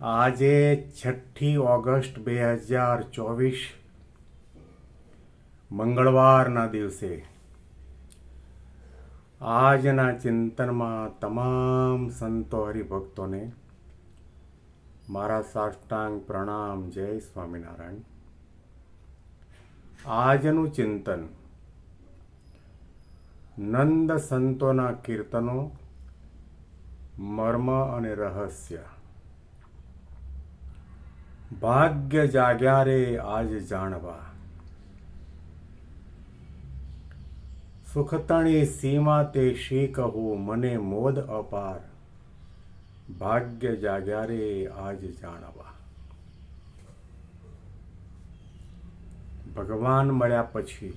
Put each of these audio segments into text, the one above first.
આજે છઠ્ઠી ઓગસ્ટ બે હજાર ચોવીસ, મંગળવારના દિવસે. આજના ચિંતનમાં તમામ સંતો હરિભક્તોને મારા સાષ્ટાંગ પ્રણામ, જય સ્વામિનારાયણ. આજનું ચિંતન નંદ સંતોના કીર્તનો, મર્મ અને રહસ્ય. ભાગ્ય જાગ્યા રે આજ જાણવા સુખતણી સીમા તે શી કહું મને મોદ અપાર ભાગ્ય જાગ્યા રે આજ જાણવા ભગવાન મળ્યા પછી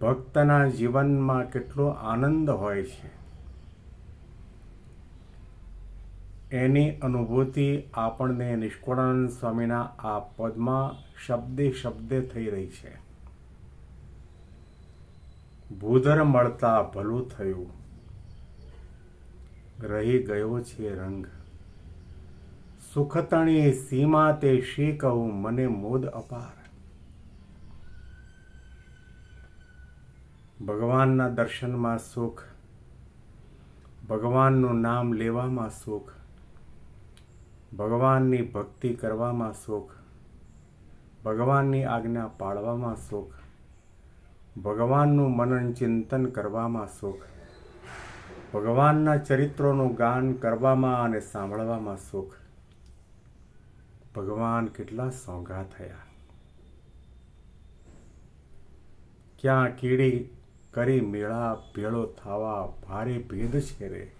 ભક્તના જીવનમાં કેટલો આનંદ હોય છે એની અનુભૂતિ આપણને નિષ્કુળાનંદ સ્વામીના આ પદમાં શબ્દે શબ્દે થઈ રહી છે. ભૂધર મળતા ભલું થયું. રહી ગયો છે રંગ. સુખતણી સીમા તે શી કહું મને મોદ અપાર. ભગવાનના દર્શનમાં સુખ. ભગવાનનું નામ લેવામાં સુખ. ભગવાનની ભક્તિ કરવામાં સુખ ભગવાનની આજ્ઞા પાળવામાં સુખ ભગવાનનું મનન ચિંતન કરવામાં સુખ ભગવાનના ચરિત્રોનું ગાન કરવામાં અને સાંભળવામાં સુખ ભગવાન કેટલા સોંઘા થયા. ક્યાં કીડી કરી મેળા ભેળો થવા ભારે ભેદ છે રે.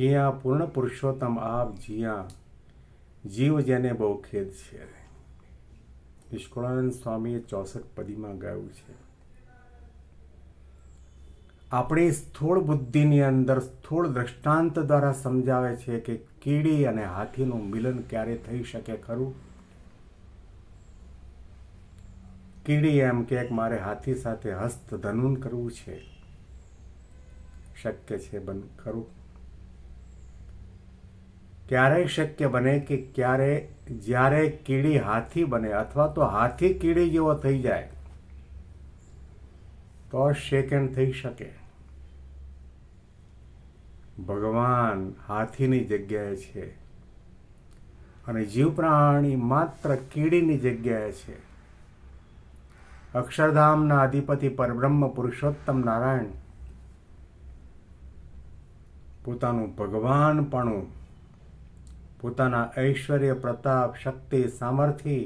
ક્યાં પૂર્ણ પુરુષોત્તમ આપ જ્યાં. જીવ જેને બહુ ખેદ છે. નિષ્કુળાનંદ સ્વામીએ ચોસઠ પદીમાં ગાયું છે. આપણી સ્થૂળ બુદ્ધિની અંદર સ્થૂળ દ્રષ્ટાંત દ્વારા સમજાવે છે કે કીડી અને હાથીનું મિલન ક્યારે થઈ શકે ખરું? કીડી એમ કે મારે હાથી સાથે હસ્ત ધનુન કરવું છે. શક્ય છે બન, ખરું. ક્યારે શક્ય બને કે ક્યારે, જ્યારે કીડી હાથી બને અથવા તો હાથી કીડી જેવો થઈ જાય, તો સેકન્ડ થઈ શકે. ભગવાન હાથીની જગ્યાએ છે અને જીવ પ્રાણી માત્ર કીડીની જગ્યાએ છે. અક્ષરધામના અધિપતિ પરબ્રહ્મ પુરુષોત્તમ નારાયણ પોતાનું ભગવાનપણું પોતાના ઐશ્વર્ય, પ્રતાપ, શક્તિ, સામર્થ્ય,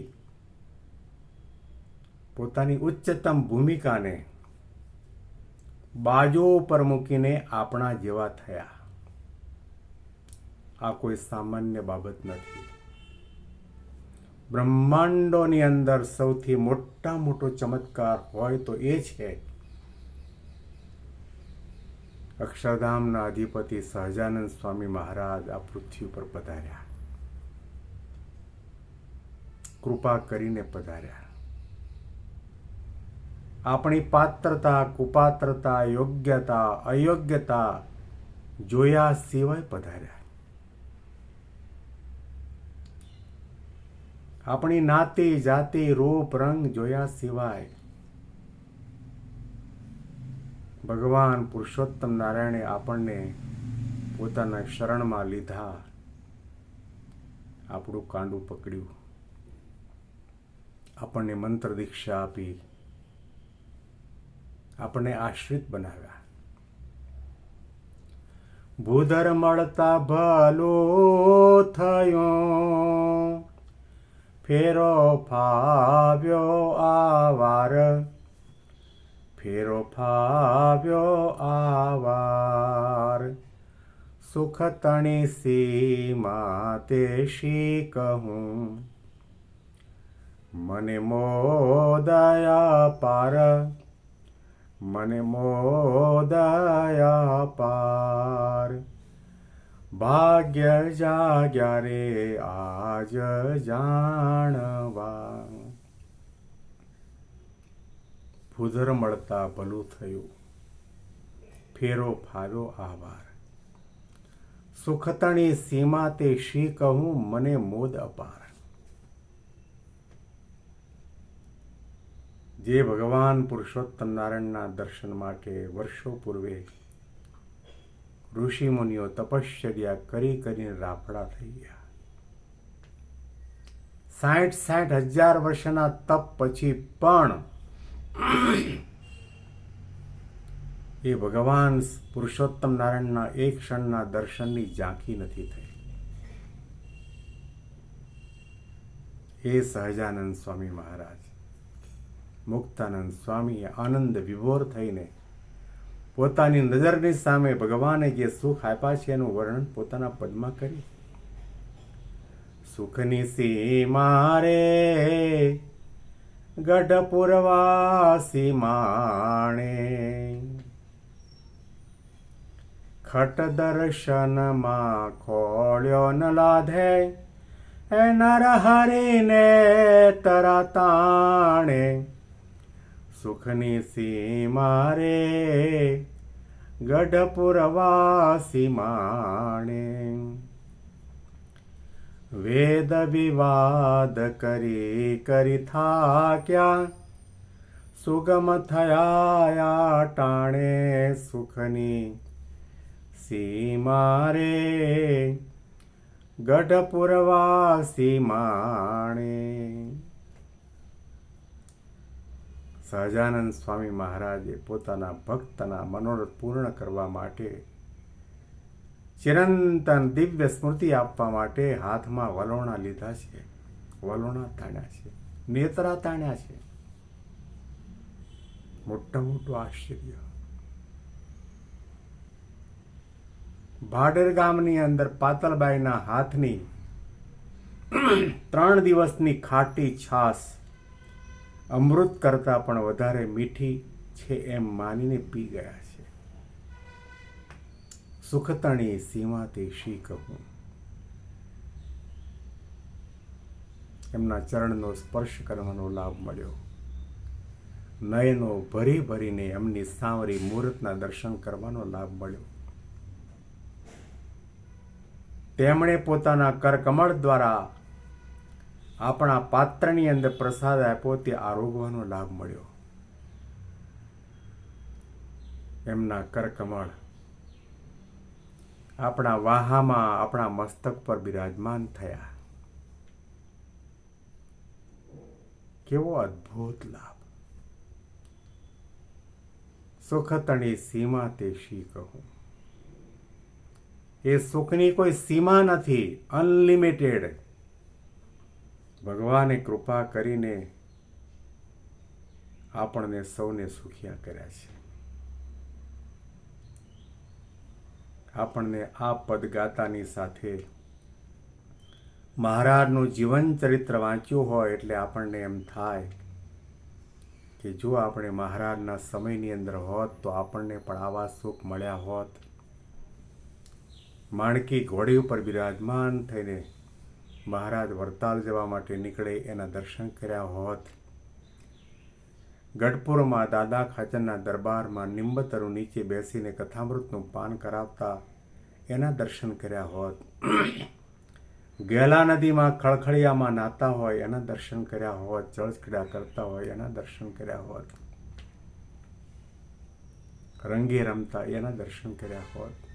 પોતાની ઉચ્ચતમ ભૂમિકાને બાજુ પર મૂકીને આપણા જેવા થયા. આ કોઈ સામાન્ય બાબત નથી. બ્રહ્માંડોની અંદર સૌથી મોટા મોટો ચમત્કાર હોય તો એ છે અક્ષરધામના અધિપતિ સહજાનંદ સ્વામી મહારાજ આ પૃથ્વી પર પધાર્યા. કૃપા કરીને પધાર્યા. આપણી પાત્રતા, કુપાત્રતા, યોગ્યતા, અયોગ્યતા જોયા સિવાય પધાર્યા. આપણી નાતી, જાતિ, રૂપ, રંગ જોયા સિવાય ભગવાન પુરુષોત્તમ નારાયણે આપણને પોતાના શરણમાં લીધા આપણું કાંડું પકડ્યું. આપણને મંત્ર દીક્ષા આપી, આપણને આશ્રિત બનાવ્યા. ભૂધર મળતા ભલો થયો, ફેરો ફાવ્યો આવાર, ફેરો ફાવ્યો આવાર. સુખ તણી સીમા તે શી કહું મને મોદયા પાર મને મોદયા પાર ભાગ્ય જાગ્યા રે આજ જાણવા. ભૂધર મળતા ભલું થયું. ફેરો ફારો આવાર સુખતણી સીમા તે શી કહું, મને મોદ અપાર. જે ભગવાન પુરુષોત્તમ નારાયણના દર્શન માટે વર્ષો પૂર્વે ઋષિમુનિઓ તપશ્ચર્યા કરી કરીને રાફડા થઈ ગયા. સાઠ સાઠ હજાર વર્ષના તપ પછી પણ એ ભગવાન પુરુષોત્તમ નારાયણના એક ક્ષણના દર્શનની ઝાંખી નથી થઈ. એ સહજાનંદ સ્વામી મહારાજ. મુક્તાનંદ સ્વામીએ આનંદ વિભોર થઈને પોતાની નજરની સામે ભગવાને જે સુખ આપ્યા છે એનું વર્ણન પોતાના પદમાં કરી સુખની સીમા રે ગઢપુરવાસી માણે ખટ દર્શનમાં ખોળ્યો ન લાધે એ નર હરીને તરતાણે. સુખની સીમા રે ગઢપુરવાસી માણે વેદ વિવાદ કરી કરી થાક્યા. સુગમ થયા ટાણે સુખની સીમા રે ગઢપુરવાસી માણે સહજાનંદ સ્વામી મહારાજે પોતાના ભક્તના મનોરથ પૂર્ણ કરવા માટે ચિરંતન દિવ્ય સ્મૃતિ આપવા માટે હાથમાં વલોણા લીધા છે. વલોણા તાણ્યા છે. નેત્રા તાણ્યા છે. મોટા મોટું આશ્ચર્ય. ભાડેર ગામની અંદર પાતલબાઈના હાથની ત્રણ દિવસની ખાટી છાસ અમૃત કરતાં પણ વધારે મીઠી છે એમ માનીને પી ગયા છે. સુખતણી સીમાથી શી કહું? એમના ચરણનો સ્પર્શ કરવાનો લાભ મળ્યો. નયનો ભરી ભરીને એમની સાંવરી મુહૂર્તના દર્શન કરવાનો લાભ મળ્યો. તેમણે પોતાના કરકમળ દ્વારા આપણા પાત્રની અંદર પ્રસાદ આપ્યો, તે આરોગવાનો લાભ મળ્યો. એમના કરકમળ આપણા વાહામાં, આપણા મસ્તક પર બિરાજમાન થયા. કેવો અદ્ભુત લાભ. સુખતણી સીમા તે શી કહું? એ સુખની કોઈ સીમા નથી. અનલિમિટેડ ભગવાને કૃપા કરીને આપણને સૌને સુખિયા કર્યા છે. આપણને આ પદગાતાની સાથે મહારાજનું જીવન ચરિત્ર વાંચ્યું હોય એટલે આપણને એમ થાય કે જો આપણે મહારાજના સમયની અંદર હોત તો આપણને પણ આવા સુખ મળ્યા હોત. માણકી ઘોડી ઉપર બિરાજમાન થઈને મહારાજ વરતાલ જવા માટે નીકળે એના દર્શન કર્યા હોત. ગઢપુરમાં દાદા ખાચરના દરબારમાં નિંબતરુ નીચે બેસીને કથામૃતનું પાન કરાવતા એના દર્શન કર્યા હોત. ગેલા નદીમાં ખળખળિયામાં નાતા હોય એના દર્શન કર્યા હોત, જળક્રીડા કરતા હોય એના દર્શન કર્યા હોત. રંગે રમતા એના દર્શન કર્યા હોત.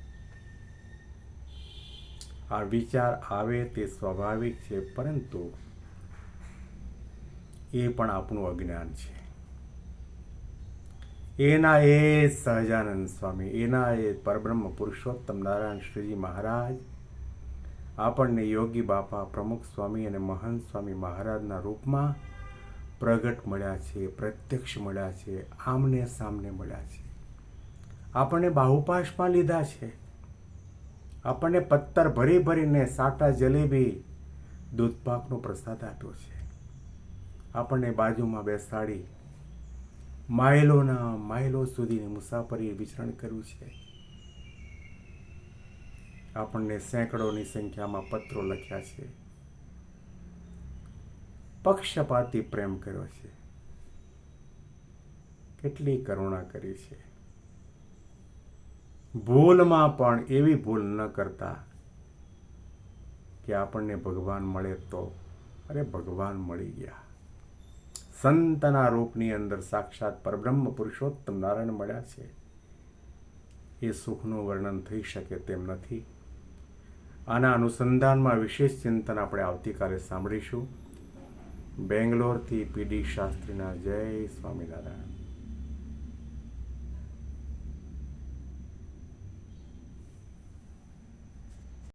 આ વિચાર આવે તે સ્વાભાવિક છે, પરંતુ એ પણ આપણું અજ્ઞાન છે. એના એ સહજાનંદ સ્વામી, એના એ પરબ્રહ્મ પુરુષોત્તમ નારાયણ શ્રીજી મહારાજ, આપણને યોગી બાપા પ્રમુખ સ્વામી અને મહંત સ્વામી મહારાજના રૂપમાં પ્રગટ મળ્યા છે, પ્રત્યક્ષ મળ્યા છે, આમને સામને મળ્યા છે. આપણને બાહુપાશમાં લીધા છે. આપણને પત્તર ભરી ભરીને સાટા જલેબી દૂધપાકનો પ્રસાદ આપ્યો છે. આપણને બાજુમાં બેસાડી માઇલોના માઇલો સુધીની મુસાફરી વિચરણ કર્યું છે. આપણને સેંકડોની સંખ્યામાં પત્રો લખ્યા છે. પક્ષપાતી પ્રેમ કર્યો છે. કેટલી કરુણા કરી છે. ભૂલમાં પણ એવી ભૂલ ન કરતા કે આપણને ભગવાન મળે તો, અરે ભગવાન મળી ગયા. સંતના રૂપની અંદર સાક્ષાત પરબ્રહ્મ પુરુષોત્તમ નારાયણ મળ્યા છે. એ સુખનું વર્ણન થઈ શકે તેમ નથી. આના અનુસંધાનમાં વિશેષ ચિંતન આપણે આવતીકાલે સાંભળીશું. બેંગ્લોરથી પીડી શાસ્ત્રીના જય સ્વામિનારાયણ.